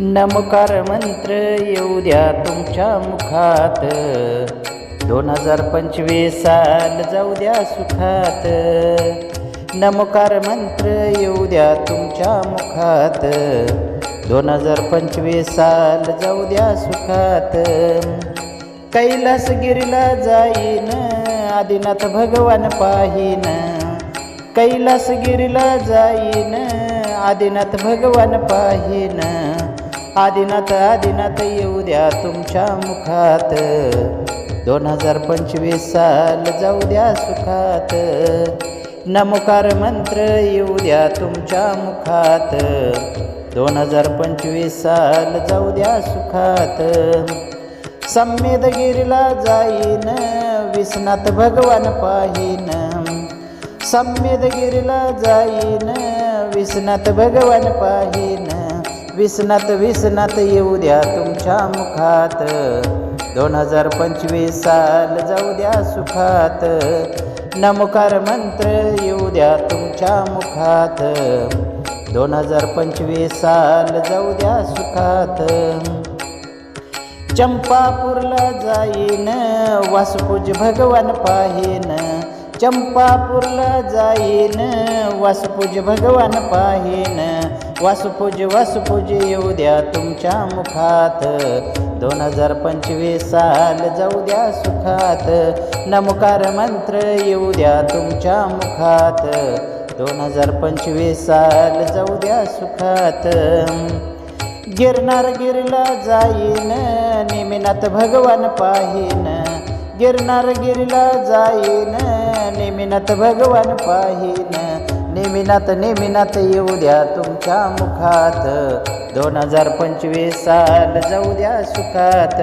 नमकार मंत्र येऊ द्या तुमच्या मुखात. दोन हजार पंचवीस साल जाऊ द्या सुखात. नमकार मंत्र येऊ द्या तुमच्या मुखात. दोन हजार पंचवीस साल जाऊ द्या सुखात. कैलासगिरीला जाईन आदिनाथ भगवान पाहीन. कैलासगिरीला जाईन आदिनाथ भगवान पाहीन. आदिनाथ आदिनाथ येऊ द्या तुमच्या मुखात. दोन हजार पंचवीस साल जाऊ द्या सुखात. नमकार मंत्र येऊ द्या तुमच्या मुखात. दोन हजार पंचवीस साल जाऊ द्या सुखात. संमेदगिरीला जाईन विसनाथ भगवान पाहीन. संमेदगिरीला जाईन विसनाथ भगवान पाहीन. विसनात विसनात येऊ द्या तुमच्या मुखात. दोन हजार पंचवीस साल जाऊ द्या सुखात. नमकार मंत्र येऊ द्या तुमच्या मुखात. दोन हजार पंचवीस साल जाऊ द्या सुखात. चंपापूरला जाईन वासपूज भगवान पाहीन. चंपापूरला जाईन वासपूज भगवान पाहीन. वासुपूज वासुपूज येऊ द्या तुमच्या मुखात. दोन हजार पंचवीस साल जाऊ द्या सुखात. नमकार मंत्र येऊ द्या तुमच्या मुखात. दोन हजार पंचवीस साल जाऊ द्या सुखात. गिरनार गिरला जाईन निमिनात भगवान पाहीन. गिरनार गिरला जाईन निमिनात भगवान पाहीन. नेमिनात नेमिनात येऊ द्या तुमच्या मुखात. दोन हजार पंचवीस साल जाऊ द्या सुखात.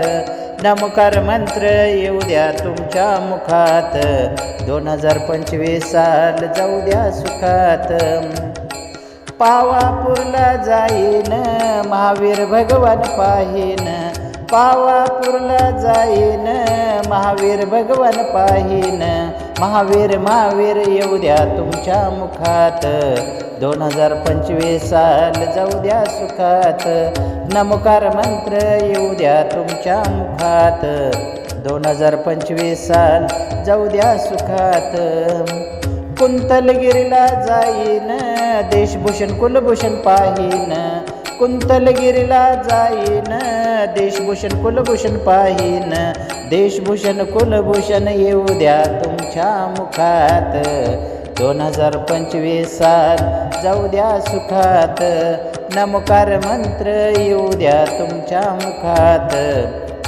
नमकार मंत्र येऊ द्या तुमच्या मुखात. दोन हजार पंचवीस साल जाऊ द्या सुखात. पावापूरला जाईन महावीर भगवान पाहीन. पावापूरला जाईन महावीर भगवान पाहीन. महावीर महावीर येऊ द्या तुमच्या मुखात. दोन हजार पंचवीस साल जाऊ द्या सुखात. नमकार मंत्र येऊ द्या तुमच्या मुखात. दोन हजार पंचवीस साल जाऊ द्या सुखात. कुंतलगिरीला जाईन देशभूषण कुलभूषण पाहीन. कुंतलगिरीला जाईन देशभूषण कुलभूषण पाहीन. देशभूषण कुलभूषण येऊ द्या तुमच्या मुखात. दोन हजार पंचवीस साल जाऊ द्या सुखात. नमकार मंत्र येऊ द्या तुमच्या मुखात.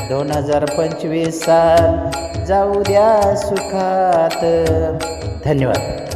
दोन हजार पंचवीस साल जाऊ द्या सुखात. धन्यवाद.